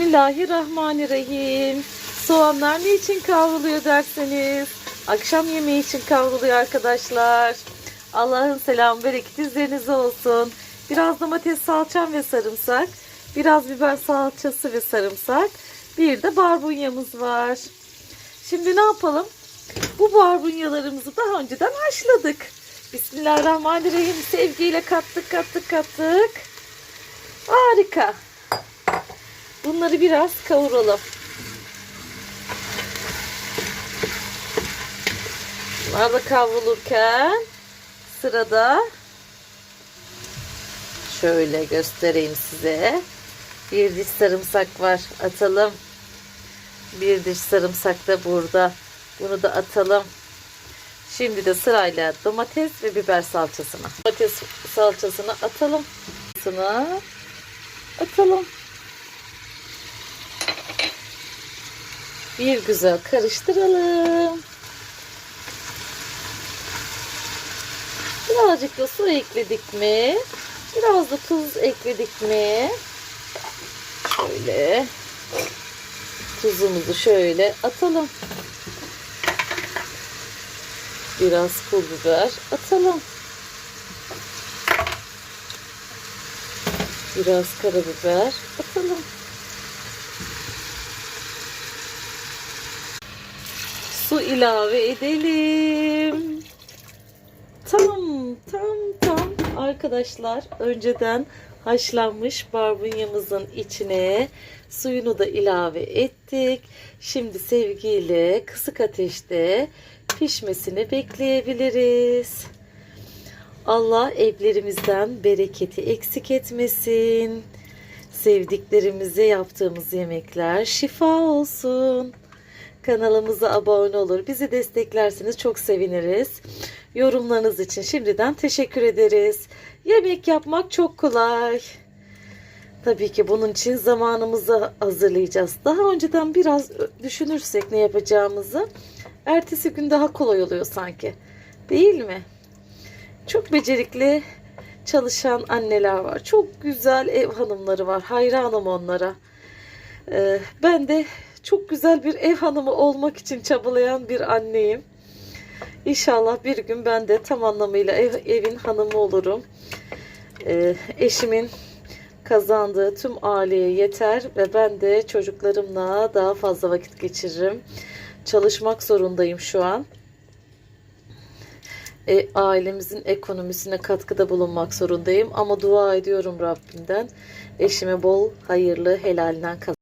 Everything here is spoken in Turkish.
Bismillahirrahmanirrahim. Soğanlar ne için kavruluyor derseniz? Akşam yemeği için kavruluyor arkadaşlar. Allah'ın selamı bereketi üzerinize olsun. Biraz domates salçam ve sarımsak. Biraz biber salçası ve sarımsak. Bir de barbunyamız var. Şimdi ne yapalım? Bu barbunyalarımızı daha önceden haşladık. Bismillahirrahmanirrahim. Sevgiyle kattık kattık kattık. Harika. Bunları biraz kavuralım. Bunlar da kavrulurken sırada şöyle göstereyim size. Bir diş sarımsak var. Atalım. Bir diş sarımsak da burada. Bunu da atalım. Şimdi de sırayla domates ve biber salçasını. Domates salçasını atalım. Atalım. Bir güzel karıştıralım. Birazcık da su ekledik mi? Biraz da tuz ekledik mi? Şöyle tuzumuzu şöyle atalım. Biraz pul biber atalım. Biraz karabiber atalım. Su ilave edelim. Tam tam tam arkadaşlar önceden haşlanmış barbunyamızın içine suyunu da ilave ettik. Şimdi sevgiyle kısık ateşte pişmesini bekleyebiliriz. Allah evlerimizden bereketi eksik etmesin. Sevdiklerimize yaptığımız yemekler şifa olsun. Kanalımıza abone olur. Bizi desteklerseniz çok seviniriz. Yorumlarınız için şimdiden teşekkür ederiz. Yemek yapmak çok kolay. Tabii ki bunun için zamanımızı hazırlayacağız. Daha önceden biraz düşünürsek ne yapacağımızı ertesi gün daha kolay oluyor sanki. Değil mi? Çok becerikli çalışan anneler var. Çok güzel ev hanımları var. Hayranım onlara. Ee, ben de çok güzel bir ev hanımı olmak için çabalayan bir anneyim. İnşallah bir gün ben de tam anlamıyla ev, evin hanımı olurum. Ee, eşimin kazandığı tüm aileye yeter ve ben de çocuklarımla daha fazla vakit geçiririm. Çalışmak zorundayım şu an. E, ailemizin ekonomisine katkıda bulunmak zorundayım ama dua ediyorum Rabbimden eşime bol hayırlı helalinden kazan.